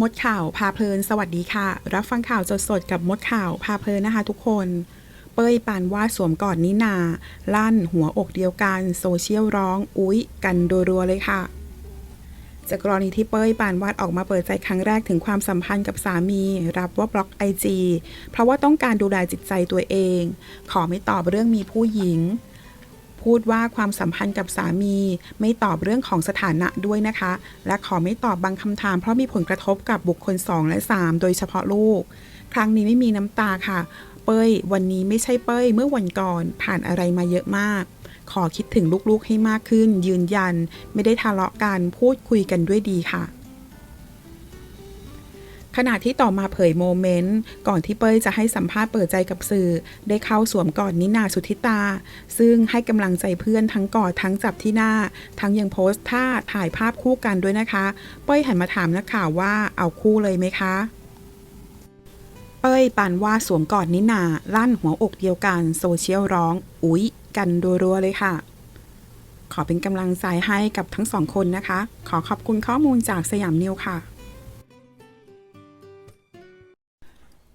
มดข่าวพาเพลินสวัสดีค่ะ รับฟังข่าวสดๆกับมดข่าวพาเพลินนะคะทุกคน เป้ยปานวาดสวมกอดนินา ลั่นหัวอกเดียวกันโซเชียลร้อง อุ๊ย กันรัวๆเลยค่ะ จากกรณีที่เป้ยปานวาดออกมาเปิดใจครั้งแรกถึงความสัมพันธ์กับสามี รับว่าบล็อกไอจีเพราะว่าต้องการดูแลจิตใจตัวเอง ขอไม่ตอบเรื่องมีผู้หญิง พูดว่าความสัมพันธ์กับสามี ไม่ตอบเรื่องของสถานะด้วยนะคะ และขอไม่ตอบบางคำถามเพราะมีผลกระทบกับบุคคล 2 และ 3 โดยเฉพาะลูก ครั้งนี้ไม่มีน้ำตาค่ะ เป้ย วันนี้ไม่ใช่เป้ย เมื่อวันก่อนผ่านอะไรมาเยอะมาก ขอคิดถึงลูกๆให้มากขึ้น ยืนยัน ไม่ได้ทะเลาะกันพูดคุยกันด้วยดีค่ะ ขณะที่ต่อมาเผยโมเมนต์ ก่อนที่เป้ยจะให้สัมภาษณ์เปิดใจกับสื่อ ได้เข้าสวมกอดนินาสุธิตา ซึ่งให้กำลังใจเพื่อนทั้งกอดทั้งจับที่หน้า ทั้งยังโพสต์ท่าถ่ายภาพคู่กันด้วยนะคะ เป้ยหันมาถามนักข่าวว่าเอาคู่เลยไหมคะเป้ยปานว่าสวมกอดนินาลั่นหัวอกเดียวกันโซเชียลร้อง อุ๊ย กันรัวๆเลยค่ะ ขอเป็นกำลังใจให้กับทั้งสองคนนะคะ ขอขอบคุณข้อมูลจากสยามนิวค่ะ